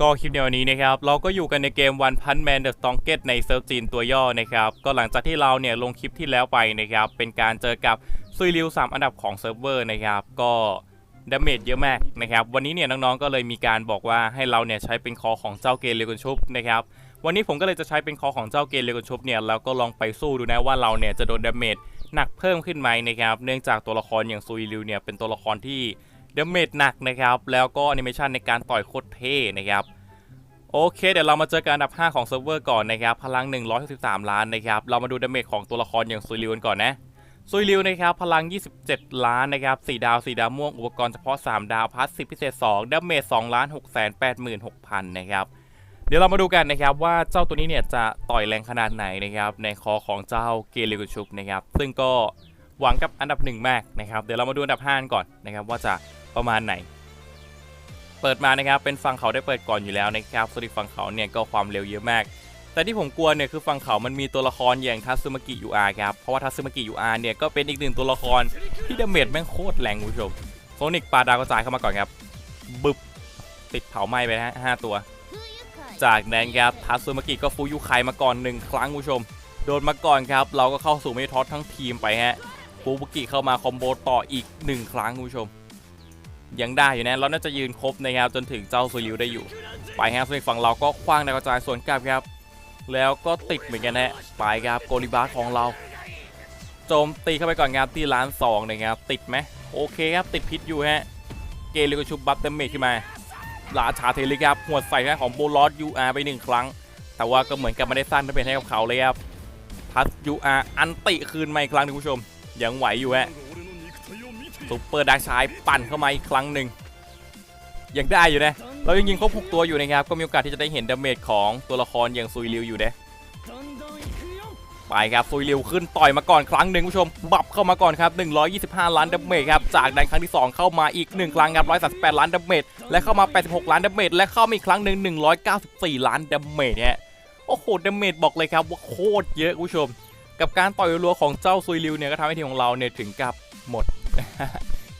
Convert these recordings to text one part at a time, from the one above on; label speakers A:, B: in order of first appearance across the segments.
A: ก็คลิปในวันนี้นะครับเราก็อยู่กันในเกม One Punch Man The Strongest ในเซิร์ฟจีนตัวย่อนะครับก็หลังจากที่เราเนี่ยลงคลิปที่แล้วไปนะครับเป็นการเจอกับซุยริว3อันดับของเซิร์ฟเวอร์นะครับก็ดาเมจเยอะมากนะครับวันนี้เนี่ยน้องๆก็เลยมีการบอกว่าให้เราเนี่ยใช้เป็นคอของเจ้าเกเรกุนชุบนะครับวันนี้ผมก็เลยจะใช้เป็นคอของเจ้าเกเรกุนชุบเนี่ยแล้วก็ลองไปสู้ดูนะว่าเราเนี่ยจะโดนดาเมจหนักเพิ่มขึ้นไหมนะครับเนื่องจากตัวละครอย่างซุยริวเนี่ยเป็นตัวละครที่ เดาเมจหนักนะครับ แล้วก็แอนิเมชันในการต่อยโคตรเท่นะครับ โอเค เดี๋ยวเรามาเจอกันอันดับ 5 ของเซิร์ฟเวอร์ก่อนนะครับ พลัง 163 ล้านนะครับ เรามาดูดาเมจของตัวละครอย่างซุยริวกันก่อนนะ ซุยริวนะครับ พลัง 27 ล้านนะครับ 4 ดาว 4 ดาวม่วง อุปกรณ์เฉพาะ 3 ดาว พัสสิพิเศษ 2ดาเมจ2ล้าน6 8 6 0 0 0 นะครับ เดี๋ยวเรามาดูกันนะครับว่าเจ้าตัวนี้เนี่ยจะต่อยแรงขนาดไหนนะครับ ในคอของเจ้าเกลิกุชุบนะครับ ซึ่งก็หวังกับอันดับ1มากนะครับ เดี๋ยวเรามาดูอันดับ5ก่อนนะครับว่าจะ ประมาณไหน เปิดมานะครับเป็นฝั่งเขาได้เปิดก่อนอยู่แล้วนะครับส่วนอีกฝั่งเขาเนี่ยก็ความเร็วเยอะมาก แต่ที่ผมกลัวเนี่ยคือฝั่งเขามันมีตัวละครอย่างทัซึมากิยูอาครับเพราะว่าทัซึมากิยูอาเนี่ยก็เป็นอีกหนึ่งตัวละครที่ดาเมจแม่งโคตรแรงคุณผู้ชมโซนิกปาดาวกระจายเข้ามาก่อนครับบึบติดเผาไหม้ไปนะฮะห้าตัว จากนั้นครับทัซึมากิก็ฟูยุไคมาก่อนหนึ่งครั้งคุณผู้ชมโดนมาก่อนครับ เราก็เข้าสู่เมทอสทั้งทีมไปฮะฟูบุกิเข้ามาคอมโบต่ออีกหนึ่งครั้งคุณผู้ชม ยังได้อยู่นะเราน่าจะยืนครบนะครับจนถึงเจ้าซูริวได้อยู่ ไปฮะส่วนอีกฝั่งเราก็คว้างดาวกระจายส่วนกลับครับ แล้วก็ติดเหมือนกันนะไปครับโกลิบาสของเรา โจมตีเข้าไปก่อนครับที่ล้านสองนะครับติดไหมโอเคครับติดพิษอยู่ฮะเกลิกชุบบัฟเดเมจขึ้นมาราชาเทลิครับหัวใส่หน้าของโบลอสยูอาร์ไปหนึ่งครั้ง แต่ว่าก็เหมือนกับไม่ได้สร้างดาเมจให้กับเขาเลยครับพัสยูอาร์อันติคืนมาอีกครั้งนึงผู้ชมยังไหวอยู่ฮะ ซุปเปอร์ดาร์กชายปั่นเข้ามาอีกครั้งหนึ่งยังได้อยู่นะเรายังยิงครบ6ตัวอยู่นะครับก็มีโอกาสที่จะได้เห็นดาเมจของตัวละครอย่างซุยริวอยู่นะไปครับซุยริวขึ้นต่อยมาก่อนครั้งหนึ่งผู้ชมบับเข้ามาก่อนครับ125 ล้านดาเมจครับจากนั้นครั้งที่ 2 เข้ามาอีก 1 ครั้งครับ138 ล้านดาเมจและเข้ามา 86 ล้านดาเมจและเข้ามาอีกครั้งหนึ่ง194 ล้านดาเมจเนี่ยโอ้โหดาเมจบอกเลยครับว่าโคตรเยอะผู้ชม กับการต่อยรัวของเจ้าซุยริวเนี่ยก็ทำให้ทีมของเราเนี่ยถึงกับหมด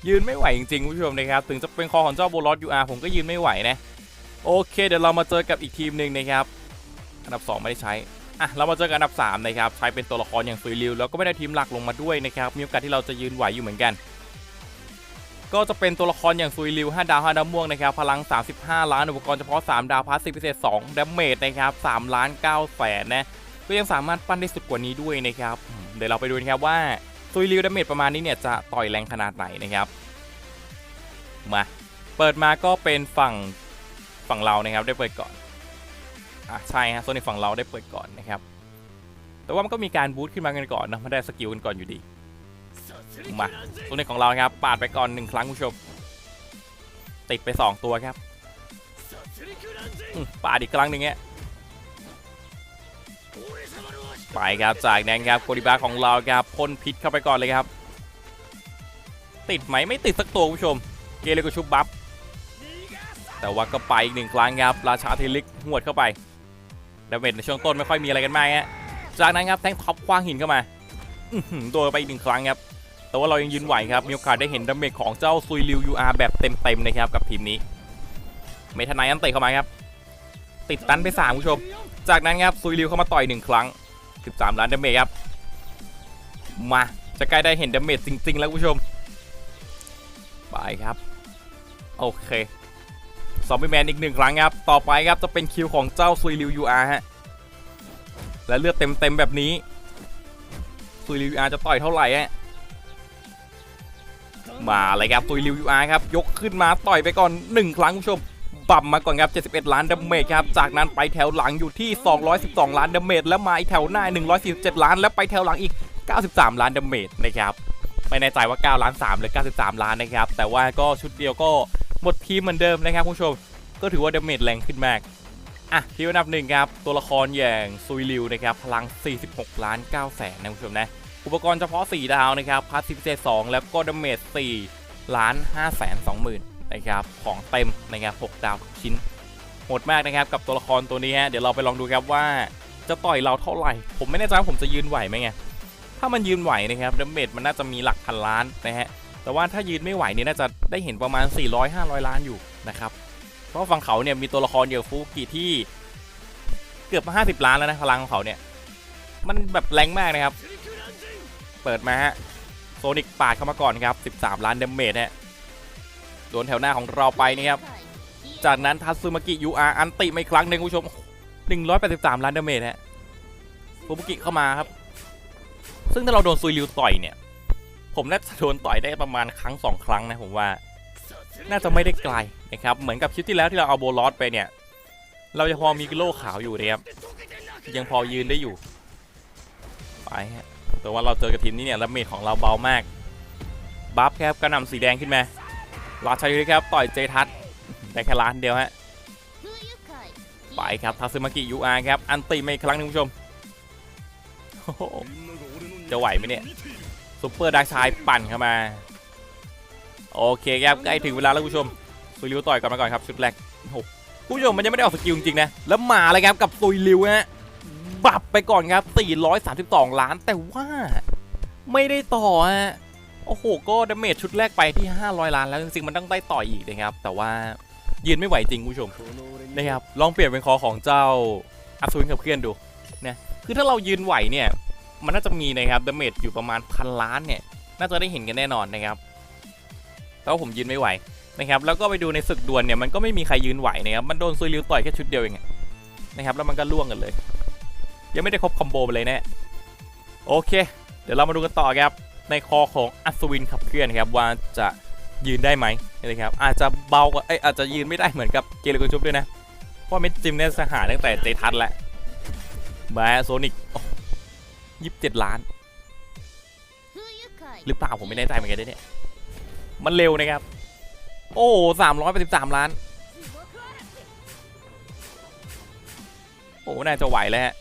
A: ยืนไม่ไหวจริงๆคุณผู้ชมนะครับ ถึงจะเป็นคอของเจ้าโบลอสยูอาร์ผมก็ยืนไม่ไหวนะ โอเค เดี๋ยวเรามาเจอกับอีกทีมหนึ่งนะครับ อันดับ 2 ไม่ได้ใช้ อะ เรามาเจอกันอันดับ 3 นะครับ ใช้เป็นตัวละครอย่างซุยริว แล้วก็ไม่ได้ทีมหลักลงมาด้วยนะครับ มีโอกาสที่เราจะยืนไหวอยู่เหมือนกัน ก็จะเป็นตัวละครอย่างซุยริว 5 ดาว 5 ดาวม่วงนะครับ พลัง 35 ล้าน อุปกรณ์เฉพาะ 3 ดาวพาสซีพิเศษ2ดาเมจนะครับ3ล้าน9แสนนะ ก็ยังสามารถปั้นได้สุดกว่านี้ด้วยนะครับ เดี๋ยวเราไปดูนะครับว่า ซุยริวดาเมจประมาณนี้เนี่ยจะต่อยแรงขนาดไหนนะครับ มา เปิดมาก็เป็นฝั่งฝั่งเรานะครับได้เปิดก่อนอะใช่ฮะโซนในฝั่งเราได้เปิดก่อนนะครับ แต่ว่ามันก็มีการบูทขึ้นมากันก่อนนะไม่ได้สกิลกันก่อนอยู่ดี มาโซนในของเราครับปาดไปก่อนหนึ่งครั้งคุณผู้ชม ติดไป 2 ตัวครับปาดอีกครั้งหนึ่งเงี้ย ไปครับจากนั้นครับโกดิบาของเราครับพ่นพิษเข้าไปก่อนเลยครับ ติดไหมไม่ติดสักตัวคุณผู้ชม เกเรก็ชุบบัฟแต่ว่าก็ไปอีกหนึ่งครั้งครับราชาเทลิกหวดเข้าไปดาเมจในช่วงต้นไม่ค่อยมีอะไรกันมากฮะจากนั้นครับแทงท็อปคว้างหินเข้ามาโดนไปอีกหนึ่งครั้งครับแต่ว่าเรายังยืนไหวครับมีโอกาสได้เห็นดาเมจของเจ้าซุยริวยูอาร์แบบเต็มๆนะครับกับทีมนี้ เมทานายอันเตะเข้ามาครับติดตันไปสามคุณผู้ชม จากนั้นครับซุยริวเข้ามาต่อยหนึ่งครั้ง 13 ล้านดาเมจครับ มาจะใกล้ได้เห็นดาเมจจริง ๆ แล้วคุณผู้ชม ไปครับ โอเคซอมบี้แมนอีกหนึ่งครั้งครับ ต่อไปครับจะเป็นคิวของเจ้าซุยริวยูอาร์ฮะ และเลือดเต็ม ๆ แบบนี้ซุยริวยูอาร์จะต่อยเท่าไหร่ฮะ มาเลยครับซุยริวยูอาร์ครับ ยกขึ้นมาต่อยไปก่อน 1 ครั้งคุณผู้ชม บัมมาก่อนครับ 71 ล้านดาเมจครับ จากนั้นไปแถวหลังอยู่ที่ 212 ล้านดาเมจแล้วมาอีกแถวหน้า 147 ล้าน แล้วไปแถวหลังอีก 93 ล้านดาเมจนะครับไม่แน่ใจว่า 9 ล้าน 3 หรือ 93 ล้านนะครับ แต่ว่าก็ชุดเดียวก็หมดทีมเหมือนเดิมนะครับคุณผู้ชม ก็ถือว่าดาเมจแรงขึ้นมาก อะทีมอันดับหนึ่งครับ ตัวละครอย่างซุยริวนะครับ พลัง 46 ล้าน9แสนนะคุณผู้ชมนะ อุปกรณ์เฉพาะ 4 ดาวนะครับพาสซีฟเศษ2แล้วก็ดาเมจ4ล้าน5แสน2หมื่ นะครับของเต็มนะครับ6ดาวทุกชิ้นโหดมากนะครับกับตัวละครตัวนี้ฮะเดี๋ยวเราไปลองดูครับว่าจะต่อยเราเท่าไหร่ ผมไม่แน่ใจว่าผมจะยืนไหวไหมไงถ้ามันยืนไหวนะครับดาเมจมันน่าจะมีหลักพันล้านนะฮะแต่ว่าถ้ายืนไม่ไหวเนี่ยน่าจะได้เห็นประมาณ 400-500 ล้านอยู่นะครับเพราะฝั่งเขาเนี่ยมีตัวละครเดียวกับฟูกิที่เกือบมา50 ล้านแล้วนะพลังของเขาเนี่ยมันแบบแรงมากนะครับ เปิดมาฮะโซนิกปาดเข้ามาก่อนครับ 13 ล้านเดเมจฮะ โดนแถวหน้าของเราไปนะครับ จากนั้นทัตสึมากิยูอาอันติมาอีกครั้งหนึ่งคุณผู้ชม 183 ล้านเดเมจฮะฟูบุกิเข้ามาครับ ซึ่งถ้าเราโดนซุยริวต่อยเนี่ย ผมน่าจะโดนต่อยได้ประมาณครั้งสองครั้งนะผมว่า น่าจะไม่ได้ไกลนะครับ เหมือนกับคลิปที่แล้วที่เราเอาโบลอสไปเนี่ย เราจะพอมีโล่ขาวอยู่นะครับ ยังพอยืนได้อยู่ ไปฮะแต่ว่าเราเจอกับทีมนี้เนี่ยแล้วเมจของเราเบามาก บัฟครับกระนำสีแดงขึ้นมา ราชัยยุทธครับต่อยเจทัศน์ได้แค่ล้านเดียวฮะไปครับทัซึมากิยูอาครับอันติมาอีกครั้งหนึงผู้ชมจะไหวไหมเนี่ยซุปเปอร์ดาร์กชายปั่นเข้ามา โอเคครับใกล้ถึงเวลาแล้วผู้ชมซุยริวต่อยก่อนมาก่อนครับชุดแรกโอ้โหผู้ชมมันยังไม่ได้ออกสกิลจริงๆนะแล้วมาเลยครับกับซุยริวฮะบับไปก่อนครับ 432 ล้านแต่ว่าไม่ได้ต่อฮะ โอ้โห ก็ดาเมจชุดแรกไปที่ 500 ล้านแล้ว จริงๆ มันต้องได้ต่ออีกนะครับ แต่ว่ายืนไม่ไหวจริงคุณผู้ชมนะครับ ลองเปลี่ยนเป็นคอของเจ้าอัศวินกับเพื่อนดูนะคือถ้าเรายืนไหวเนี่ย มันน่าจะมีนะครับดาเมจอยู่ประมาณพันล้านเนี่ย น่าจะได้เห็นกันแน่นอนนะครับแต่ว่าผมยืนไม่ไหวนะครับ แล้วก็ไปดูในศึกดวลเนี่ย มันก็ไม่มีใครยืนไหวนะครับ มันโดนซุยริวต่อยแค่ชุดเดียวเองนะครับ แล้วมันก็ล่วงกันเลย ยังไม่ได้ครบคอมโบไปเลยแน่โอเค เดี๋ยวเรามาดูกันต่อครับ ในคอของอัศวินขับเคลื่อนครับว่าจะยืนได้ไหมนะครับอาจจะเบากว่าเอ้ยอาจจะยืนไม่ได้เหมือนกับเกลิกุนชุบด้วยนะเพราะเม็ดจิมเนี่ยสหาตั้งแต่เจทัสแล้วมาโซนิกยี่สิบเจ็ดล้าน หรือเปล่าผมไม่แน่ใจเหมือนกันเนี่ยมันเร็วนะครับ โอ้สามร้อยแปดสิบสามล้าน โอ้ น่าจะไหวแล้วฮะ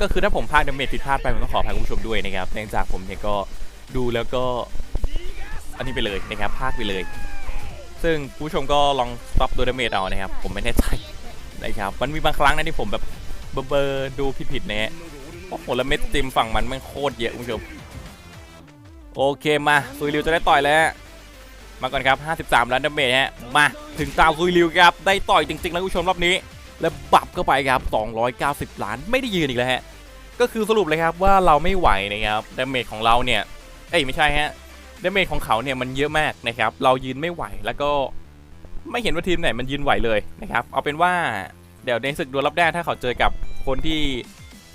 A: ก็คือถ้าผมพลาดดาเมจผิดพลาดไปผมก็ขออภัยคุณผู้ชมด้วยนะครับเนื่องจากผมเนี่ยก็ดูแล้วก็อันนี้ไปเลยนะครับพลาดไปเลย ซึ่งผู้ชมก็ลองสต็อปดูดาเมจเอานะครับผมไม่แน่ใจนะครับมันมีบางครั้งนะที่ผมแบบเบอร์ๆดูผิดๆนะฮะโอ้โหแล้วเม็ดจิมฝั่งมันมันโคตรเยอะคุณผู้ชมโอเคมาซุยริวจะได้ต่อยแล้วฮะมาก่อนครับ 53 ล้านดาเมจฮะมาถึงตาซุยริวครับได้ต่อยจริงๆแล้วคุณผู้ชมรอบนี้ แล้วบับเข้าไปครับ 290 ล้านไม่ได้ยืนอีกแล้วฮะ ก็คือสรุปเลยครับว่าเราไม่ไหวนะครับดาเมจของเราเนี่ย เอ้ยไม่ใช่ฮะดาเมจของเขาเนี่ยมันเยอะมากนะครับ เรายืนไม่ไหวแล้วก็ไม่เห็นว่าทีมไหนมันยืนไหวเลยนะครับ เอาเป็นว่าเดี๋ยวในศึกดวลรับแรกถ้าเขาเจอกับคนที่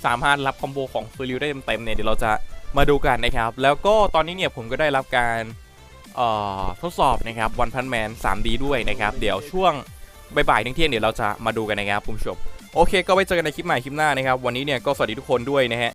A: สามารถรับคอมโบของซูริวได้เต็มๆเนี่ยเดี๋ยวเราจะมาดูกันนะครับ แล้วก็ตอนนี้เนี่ยผมก็ได้รับการทดสอบนะครับวันพันแมน 3D ด้วยนะครับ เดี๋ยวช่วง บ่ายๆเที่ยงเดี๋ยวเราจะมาดูกันนะครับคุณผู้ชมโอเค ก็ไว้เจอกันในคลิปใหม่คลิปหน้านะครับ วันนี้เนี่ยก็สวัสดีทุกคนด้วยนะฮะ